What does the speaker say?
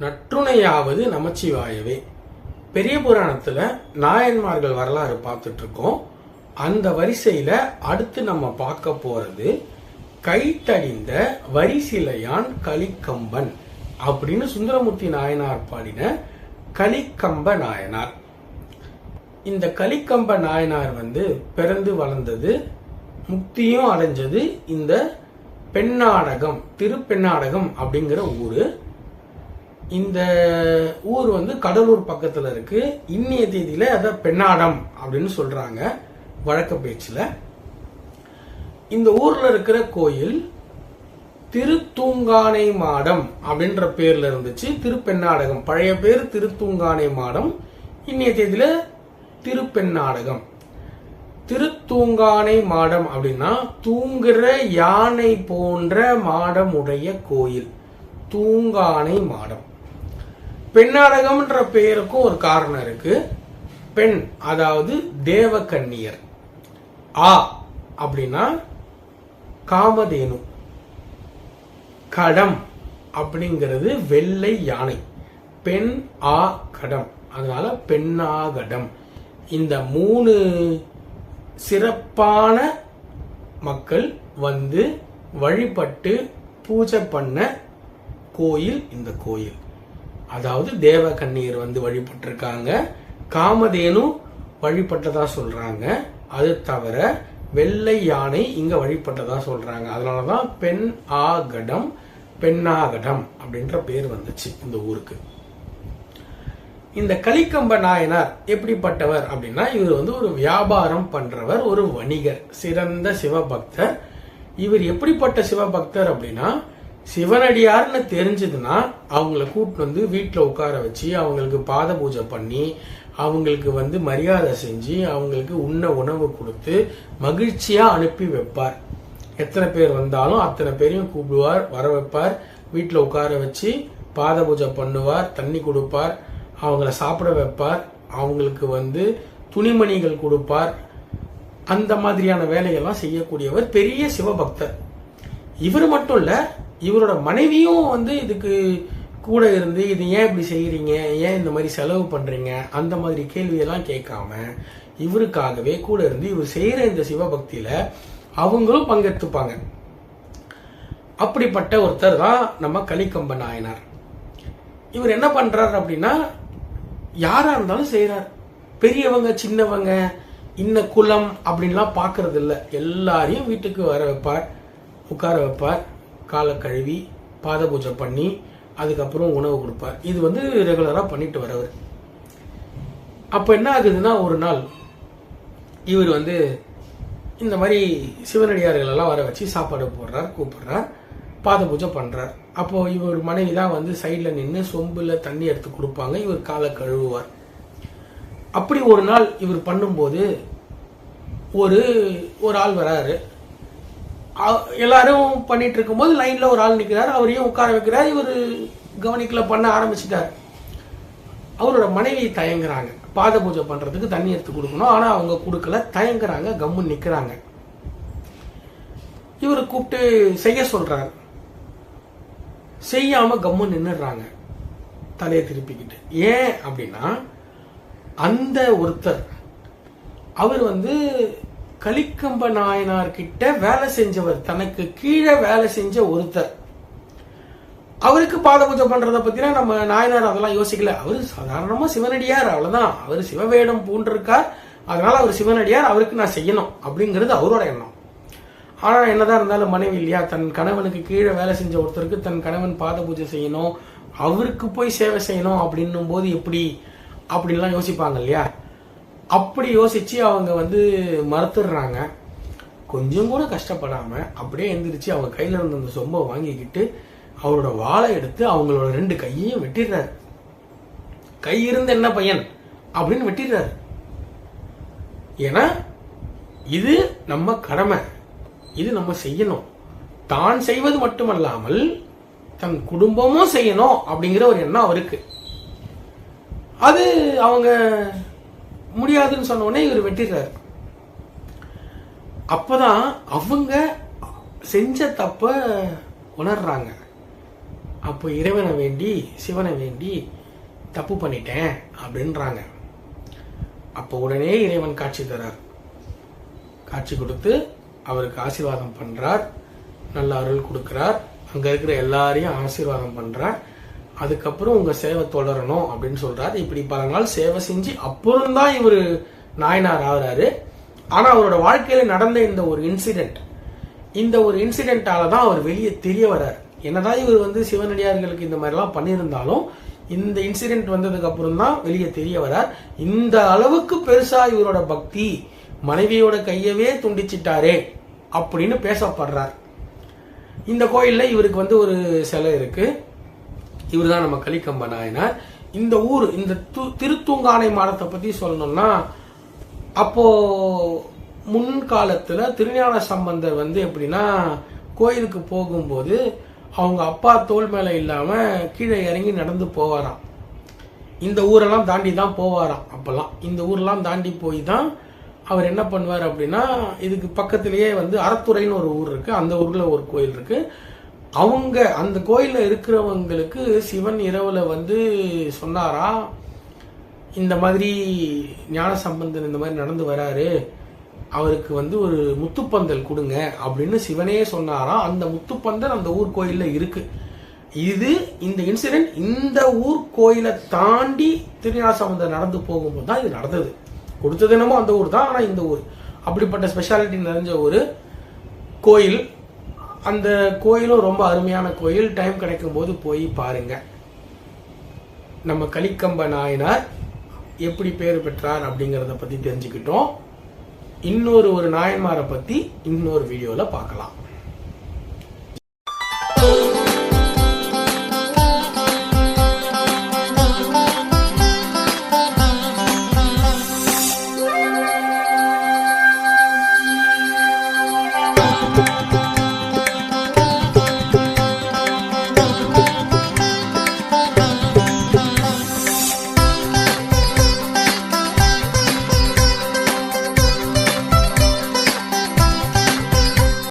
நற்றுணையாவது நமச்சிவாயவே. பெரிய புராணத்துல நாயன்மார்கள் வரலாறு பார்த்துட்டு இருக்கோம் அந்த வரிசையில அடுத்து நம்ம பார்க்க போறது கைத்தடிந்த வரிசிலையான் கலிக்கம்பன் அப்படின்னு சுந்தரமூர்த்தி நாயனார் பாடின கலிக்கம்ப நாயனார். இந்த கலிக்கம்ப நாயனார் வந்து பிறந்து வளர்ந்தது முக்தியும் அடைஞ்சது இந்த பெண்ணாடகம் திருப்பெண்ணாடகம் அப்படிங்கிற ஊர். இந்த ஊர் வந்து கடலூர் பக்கத்தில் இருக்கு. இன்னைய தேதியில அதை பெண்ணாடம் அப்படின்னு சொல்றாங்க வழக்க பேச்சில். இந்த ஊர்ல இருக்கிற கோயில் திருத்தூங்கானை மாடம் அப்படின்ற பேர்ல இருந்துச்சு. திருப்பெண்ணாடகம். பழைய பேர் திருத்தூங்கானை மாடம். இன்னைய தேதியில திருப்பெண்ணாடகம். திருத்தூங்கானை மாடம் அப்படின்னா தூங்குற யானை போன்ற மாடம் உடைய கோயில். தூங்கானை மாடம். பெண்ணாடகம்ன்ற பெயருக்கும் ஒரு காரணம் இருக்கு. பெண் அதாவது தேவகன்னியர். ஆ அப்படின்னா காமதேனு. கடம் அப்படிங்கிறது வெள்ளை யானை. பெண் ஆ கடம். அதனால பெண்ணாகடம் இந்த மூணு சிறப்பான மக்கள் வந்து வழிபட்டு பூஜை பண்ண கோயில் இந்த கோயில். அதாவது தேவ கண்ணீர் வந்து வழிபட்டிருக்காங்க. காமதேனு வழிபட்டதா சொல்றாங்க. அது தவிர வெள்ளை யானை இங்க வழிபட்டதா சொல்றாங்க. அதனாலதான் பெண் ஆகடம் பெண்ணாகடம் அப்படின்ற பேர் வந்துச்சு இந்த ஊருக்கு. இந்த கலிக்கம்ப நாயனார் எப்படிப்பட்டவர் அப்படின்னா இவர் வந்து ஒரு வியாபாரம் பண்றவர் ஒரு வணிகர் சிறந்த சிவபக்தர். இவர் எப்படிப்பட்ட சிவபக்தர் அப்படின்னா சிவனடியார்னு தெரிஞ்சதுன்னா அவங்கள கூப்பிட்டு வந்து வீட்டில் உட்கார வச்சு அவங்களுக்கு பாத பூஜை பண்ணி அவங்களுக்கு வந்து மரியாதை செஞ்சு அவங்களுக்கு உண்ண உணவு கொடுத்து மகிழ்ச்சியாக அனுப்பி வைப்பார். எத்தனை பேர் வந்தாலும் அத்தனை பேரையும் கூப்பிடுவார் வர வைப்பார் வீட்டில் உட்கார வச்சு பாத பூஜை பண்ணுவார் தண்ணி கொடுப்பார் அவங்கள சாப்பிட வைப்பார் அவங்களுக்கு வந்து துணிமணிகள் கொடுப்பார். அந்த மாதிரியான வேலையெல்லாம் செய்யக்கூடியவர் பெரிய சிவபக்தர். இவர் மட்டும் இல்லை இவரோட மனைவியும் வந்து இதுக்கு கூட இருந்து இது ஏன் இப்படி செய்கிறீங்க ஏன் இந்த மாதிரி செலவு பண்ணுறீங்க அந்த மாதிரி கேள்வியெல்லாம் கேட்காம இவருக்காகவே கூட இருந்து இவர் செய்கிற இந்த சிவபக்தியில் அவங்களும் பங்கெடுத்துப்பாங்க. அப்படிப்பட்ட ஒருத்தர் தான் நம்ம கலிக்கம்ப நாயனார். இவர் என்ன பண்ணுறாரு அப்படின்னா யாராக இருந்தாலும் செய்கிறார் பெரியவங்க சின்னவங்க இன்ன குலம் அப்படின்லாம் பார்க்கறது இல்லை எல்லாரையும் வீட்டுக்கு வர வைப்பார் உட்கார வைப்பார். காலை கழுவி பாத பூஜை பண்ணி அதுக்கப்புறம் உணவு கொடுப்பார். இது வந்து ரெகுலராக பண்ணிட்டு வரவர். அப்போ என்ன ஆகுதுன்னா ஒரு நாள் இவர் வந்து இந்த மாதிரி சிவனடியார்கள் எல்லாம் வர வச்சு சாப்பாடு போடுறார் கூப்பிடுறார் பாத பூஜை பண்ணுறார் அப்போ இவர் மனைவி தான் வந்து சைடில் நின்று சொம்பில் தண்ணி எடுத்து கொடுப்பாங்க இவர் காலை கழுவுவார். அப்படி ஒரு நாள் இவர் பண்ணும்போது ஒரு ஒரு ஆள் வராரு. எல்லாரும் பண்ணிட்டு இருக்கும்போது லைன்ல ஒரு ஆள் நிற்கிறார் அவரையும் உட்கார வைக்கிறார் இவர் கவனிக்கல பண்ண ஆரம்பிச்சிட்டார். அவரோட மனைவி தயங்குறாங்க. பாத பூஜை பண்றதுக்கு தண்ணி எடுத்து கொடுக்கணும் ஆனா அவங்க கொடுக்கல தயங்குறாங்க கம்மு நிக்கிறாங்க. இவர் கூப்பிட்டு செய்ய சொல்றார். செய்யாம கம்மு நின்னுடுறாங்க தலையை திருப்பிக்கிட்டு. ஏன் அப்படின்னா அந்த ஒருத்தர் அவர் வந்து கலிக்கம்ப நாயனார் கிட்ட வேலை செஞ்சவர் தனக்கு கீழே வேலை செஞ்ச ஒருத்தர். அவருக்கு பாத பூஜை பண்றத பத்தினா நம்ம நாயனார் அதெல்லாம் யோசிக்கல. அவர் சாதாரணமா சிவனடியார் அவ்வளவுதான். அவர் சிவவேடம் பூண்டிருக்கார். அதனால அவர் சிவனடியார் அவருக்கு நான் செய்யணும் அப்படிங்கிறது அவரோட எண்ணம். ஆனா என்னதான் இருந்தாலும் மனைவி இல்லையா? தன் கணவனுக்கு கீழே வேலை செஞ்ச ஒருத்தருக்கு தன் கணவன் பாத பூஜை செய்யணும் அவருக்கு போய் சேவை செய்யணும் அப்படின்னும் போது எப்படி? அப்படின்லாம் யோசிப்பாங்க இல்லையா? அப்படி யோசிச்சு அவங்க வந்து மறுத்துடுறாங்க. கொஞ்சம் கூட கஷ்டப்படாம அப்படியே எந்திரிச்சு அவங்க கையில இருந்த அந்த சொம்பை வாங்கிக்கிட்டு அவரோட வாளை எடுத்து அவங்களோட ரெண்டு கையையும் வெட்டிடுறாரு. கை இருந்த என்ன பையன் அப்படின்னு வெட்டிடுறாரு. ஏன்னா இது நம்ம கடமை. இது நம்ம செய்யணும். தான் செய்வது மட்டுமல்லாமல் தன் குடும்பமும் செய்யணும் அப்படிங்கிற ஒரு எண்ணம் அவருக்கு. அது அவங்க முடியாதுன்னு சொன்ன உடனே இவர் வெட்டிடுறாரு. அப்பதான் அவங்க செஞ்ச தப்ப உணர்றாங்க. அப்போ இறைவனை வேண்டி சிவனை வேண்டி தப்பு பண்ணிட்டேன் அப்படின்றாங்க. அப்போ உடனே இறைவன் காட்சி தரார். காட்சி கொடுத்து அவருக்கு ஆசீர்வாதம் பண்றார். நல்ல அருள் கொடுக்கிறார். அங்க இருக்கிற எல்லாரையும் ஆசீர்வாதம் பண்றார். அதுக்கப்புறம் உங்க சேவை தொடரணும் அப்படின்னு சொல்றாரு. இப்படி பல நாள் சேவை செஞ்சு அப்புறம் தான் இவர் நாயனார் ஆகுறாரு. ஆனா அவரோட வாழ்க்கையில நடந்த இந்த ஒரு இன்சிடென்ட் இந்த ஒரு இன்சிடென்ட்டால தான் அவர் வெளியே தெரிய வர்றார். என்னதான் இவர் வந்து சிவனடியார்களுக்கு இந்த மாதிரிலாம் பண்ணியிருந்தாலும் இந்த இன்சிடென்ட் வந்ததுக்கு அப்புறம் தான் வெளியே தெரிய வரார் இந்த அளவுக்கு பெருசா இவரோட பக்தி மனைவியோட கையவே துண்டிச்சிட்டாரே அப்படின்னு பேசப்படுறார். இந்த கோயில்ல இவருக்கு வந்து ஒரு சிலை இருக்கு. இவர் தான் நம்ம கலிக்கம்ப நாயனார் இந்த ஊர் இந்த திருத்தூங்கானை மாடத்தை பத்தி சொல்லணும்னா அப்போ முன்காலத்துல திருஞான சம்பந்தர் வந்து எப்படின்னா கோயிலுக்கு போகும்போது அவங்க அப்பா தோல் மேல இல்லாம கீழே இறங்கி நடந்து போவாராம். இந்த ஊரெல்லாம் தாண்டி தான் போவாராம் அப்பெல்லாம். இந்த ஊரெல்லாம் தாண்டி போய் தான் அவர் என்ன பண்ணுவார் அப்படின்னா இதுக்கு பக்கத்திலேயே வந்து அறத்துறைன்னு ஒரு ஊர் இருக்கு. அந்த ஊர்ல ஒரு கோயில் இருக்கு. அவங்க அந்த கோயிலில் இருக்கிறவங்களுக்கு சிவன் இரவில் வந்து சொன்னாரா? இந்த மாதிரி ஞான சம்பந்தன் இந்த மாதிரி நடந்து வராரு. அவருக்கு வந்து ஒரு முத்துப்பந்தல் கொடுங்க அப்படின்னு சிவனே சொன்னாராம் அந்த முத்துப்பந்தல் அந்த ஊர் கோயிலில் இருக்கு. இது இந்த இன்சிடென்ட் இந்த ஊர் கோயிலை தாண்டி திருஞான சம்பந்தம் நடந்து போகும்போது தான் இது நடந்தது. கொடுத்தது என்னமோ அந்த ஊர் தான் ஆனால் இந்த ஊர். அப்படிப்பட்ட ஸ்பெஷாலிட்டி நிறைஞ்ச ஒரு கோயில் அந்த கோயிலும் ரொம்ப அருமையான கோயில். டைம் கிடைக்கும் போது போய் பாருங்க. நம்ம கலிக்கம்ப நாயனார் எப்படி பேர் பெற்றார் அப்படிங்கிறத பற்றி தெரிஞ்சுக்கிட்டோம். இன்னொரு ஒரு நாயன்மாரை பற்றி இன்னொரு வீடியோவில் பார்க்கலாம்.